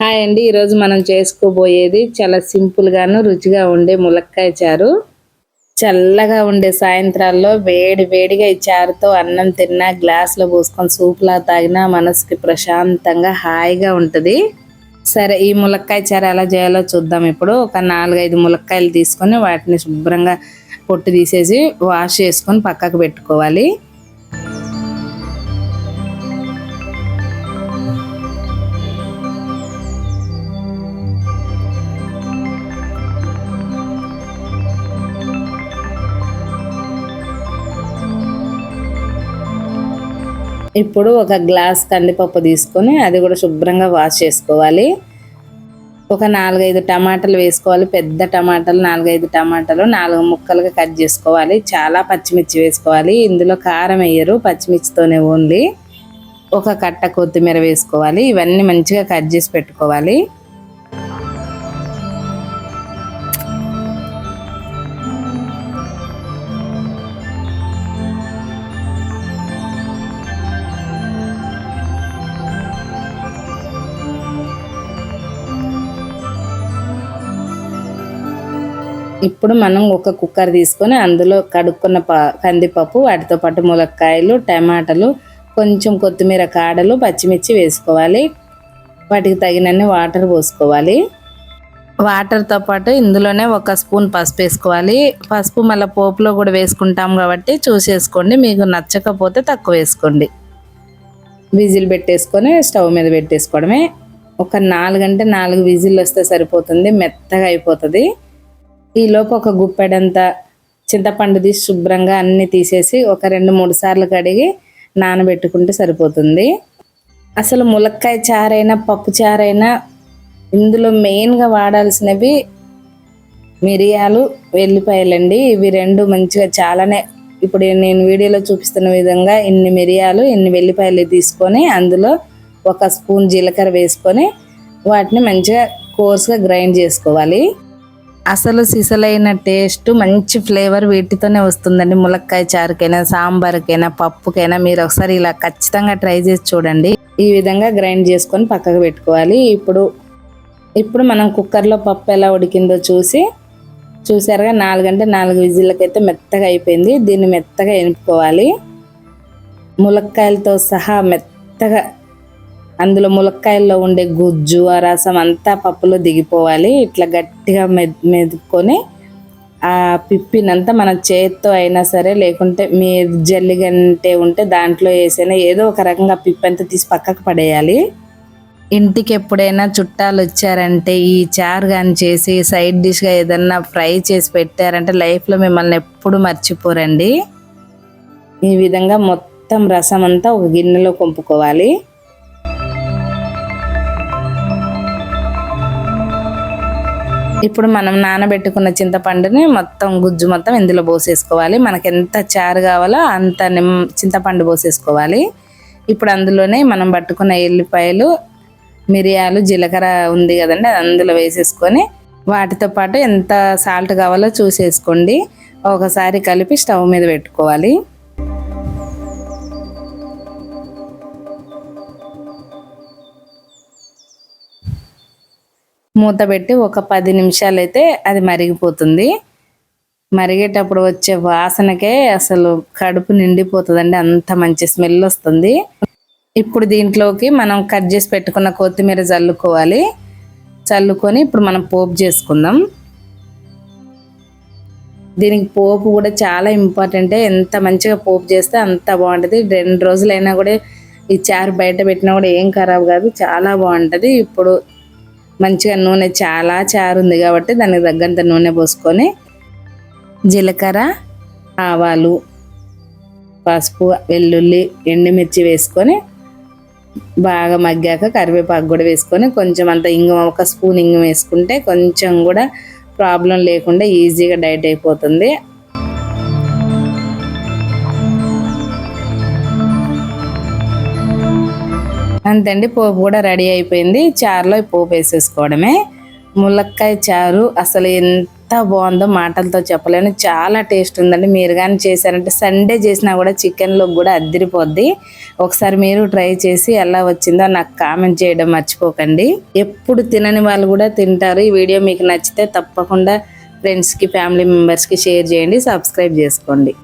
Hi అండి ఈరోజు మనం చేసుకోబోయేది చాలా సింపుల్గాను రుచిగా ఉండే ములక్కాయ చారు. చల్లగా ఉండే సాయంత్రాల్లో వేడి వేడిగా ఈ చారుతో అన్నం తిన్నా గ్లాస్లో పోసుకొని సూప్లా తాగినా మనసుకి ప్రశాంతంగా హాయిగా ఉంటుంది. సరే ఈ ములక్కాయ చారు ఎలా చేయాలో చూద్దాం ఇప్పుడు. ఒక నాలుగైదు ములక్కాయలు తీసుకొని వాటిని శుభ్రంగా పొట్టు తీసేసి వాష్ చేసుకొని పక్కకు పెట్టుకోవాలి. ఇప్పుడు ఒక గ్లాస్ కందిపప్పు తీసుకొని అది కూడా శుభ్రంగా వాష్ చేసుకోవాలి. ఒక నాలుగైదు టమాటాలు వేసుకోవాలి. పెద్ద టమాటాలు నాలుగైదు టమాటాలు నాలుగు ముక్కలుగా కట్ చేసుకోవాలి. చాలా పచ్చిమిర్చి వేసుకోవాలి. ఇందులో కారం వేయరు పచ్చిమిర్చితోనే ఓన్లీ. ఒక కట్ట కొత్తిమీర వేసుకోవాలి. ఇవన్నీ మంచిగా కట్ చేసి పెట్టుకోవాలి. ఇప్పుడు మనం ఒక కుక్కర్ తీసుకొని అందులో కడుక్కున్న ప కందిపప్పు వాటితో పాటు ములక్కాయలు టమాటాలు కొంచెం కొత్తిమీర కాడలు పచ్చిమిర్చి వేసుకోవాలి. వాటికి తగినన్ని వాటర్ పోసుకోవాలి. వాటర్తో పాటు ఇందులోనే ఒక స్పూన్ పసుపు వేసుకోవాలి. పసుపు మళ్ళీ పోపులో కూడా వేసుకుంటాం కాబట్టి చూసేసుకోండి. మీకు నచ్చకపోతే తక్కువ వేసుకోండి. విజిల్ పెట్టేసుకొని స్టవ్ మీద పెట్టేసుకోవడమే. ఒక నాలుగంటే నాలుగు విజిల్ వస్తే సరిపోతుంది. మెత్తగా అయిపోతుంది. ఈలోపు ఒక గుప్పెడంత చింతపండు తీసి శుభ్రంగా అన్ని తీసేసి ఒక రెండు మూడు సార్లు కడిగి నానబెట్టుకుంటే సరిపోతుంది. అసలు ములక్కాయ చారైనా పప్పు చారైనా ఇందులో మెయిన్గా వాడాల్సినవి మిరియాలు వెల్లిపాయలండి. ఇవి రెండు మంచిగా చాలానే ఇప్పుడు నేను వీడియోలో చూపిస్తున్న విధంగా ఇన్ని మిరియాలు ఇన్ని వెల్లిపాయలు తీసుకొని అందులో ఒక స్పూన్ జీలకర్ర వేసుకొని వాటిని మంచిగా కోర్స్గా గ్రైండ్ చేసుకోవాలి. అసలు సిసలైన టేస్ట్ మంచి ఫ్లేవర్ వీటితోనే వస్తుందండి. ములక్కాయ చారుకైనా సాంబార్కైనా పప్పుకైనా మీరు ఒకసారి ఇలా ఖచ్చితంగా ట్రై చేసి చూడండి. ఈ విధంగా గ్రైండ్ చేసుకొని పక్కకు పెట్టుకోవాలి. ఇప్పుడు ఇప్పుడు మనం కుక్కర్లో పప్పు ఎలా ఉడికిందో చూసి చూసారుగా నాలుగంటే నాలుగు విజిల్లకైతే మెత్తగా అయిపోయింది. దీన్ని మెత్తగా ఎనుపుకోవాలి. ములక్కాయలతో సహా మెత్తగా అందులో ములక్కాయల్లో ఉండే గుజ్జు ఆ రసం అంతా పప్పులో దిగిపోవాలి. ఇట్లా గట్టిగా మెద్ మెదుకొని ఆ పిప్పినంతా మన చేత్తో అయినా సరే లేకుంటే మీ జల్లిగంటే ఉంటే దాంట్లో వేసైనా ఏదో ఒక రకంగా పిప్పి అంతా తీసి పక్కకు పడేయాలి. ఇంటికి ఎప్పుడైనా చుట్టాలు వచ్చారంటే ఈ చారు కానీ చేసి సైడ్ డిష్గా ఏదన్నా ఫ్రై చేసి పెట్టారంటే లైఫ్లో మిమ్మల్ని ఎప్పుడు మర్చిపోరండి. ఈ విధంగా మొత్తం రసం అంతా ఒక గిన్నెలో కొంపుకోవాలి. ఇప్పుడు మనం నానబెట్టుకున్న చింతపండుని మొత్తం గుజ్జు మొత్తం ఇందులో పోసేసుకోవాలి. మనకి ఎంత చారు కావాలో అంత నిమ్ చింతపండు పోసేసుకోవాలి. ఇప్పుడు అందులోనే మనం పట్టుకున్న ఎల్లిపాయలు మిరియాలు జీలకర్ర ఉంది కదండి అది అందులో వేసేసుకొని వాటితో పాటు ఎంత సాల్ట్ కావాలో చూసేసుకోండి. ఒకసారి కలిపి స్టవ్ మీద పెట్టుకోవాలి. మూత పెట్టి ఒక పది నిమిషాలు అయితే అది మరిగిపోతుంది. మరిగేటప్పుడు వచ్చే వాసనకే అసలు కడుపు నిండిపోతుందండి అంత మంచి స్మెల్ వస్తుంది. ఇప్పుడు దీంట్లోకి మనం కట్ చేసి పెట్టుకున్న కొత్తిమీర చల్లుకోవాలి. చల్లుకొని ఇప్పుడు మనం పోపు చేసుకుందాం. దీనికి పోపు కూడా చాలా ఇంపార్టెంట్. ఎంత మంచిగా పోపు చేస్తే అంత బాగుంటుంది. రెండు రోజులైనా కూడా ఈ చారు బయట పెట్టినా కూడా ఏం ఖరాబ్ కాదు చాలా బాగుంటుంది. ఇప్పుడు మంచిగా నూనె చాలా చారు ఉంది కాబట్టి దానికి తగ్గంత నూనె పోసుకొని జీలకర్ర ఆవాలు పసుపు వెల్లుల్లి ఎండుమిర్చి వేసుకొని బాగా మగ్గాక కరివేపాకు కూడా వేసుకొని కొంచెం అంత ఇంగం ఒక స్పూన్ ఇంగం వేసుకుంటే కొంచెం కూడా ప్రాబ్లం లేకుండా ఈజీగా డైట్ అయిపోతుంది. అంతండి పోపు కూడా రెడీ అయిపోయింది. చారులో పోపు వేసేసుకోవడమే. ములక్కాయ చారు అసలు ఎంత బాగుందో మాటలతో చెప్పలేను. చాలా టేస్ట్ ఉందండి. మీరు కానీ చేశారంటే సండే చేసినా కూడా చికెన్లో కూడా అద్దరిపోద్ది. ఒకసారి మీరు ట్రై చేసి ఎలా వచ్చిందో నాకు కామెంట్ చేయడం మర్చిపోకండి. ఎప్పుడు తినని వాళ్ళు కూడా తింటారు. ఈ వీడియో మీకు నచ్చితే తప్పకుండా ఫ్రెండ్స్కి ఫ్యామిలీ మెంబర్స్కి షేర్ చేయండి సబ్స్క్రైబ్ చేసుకోండి.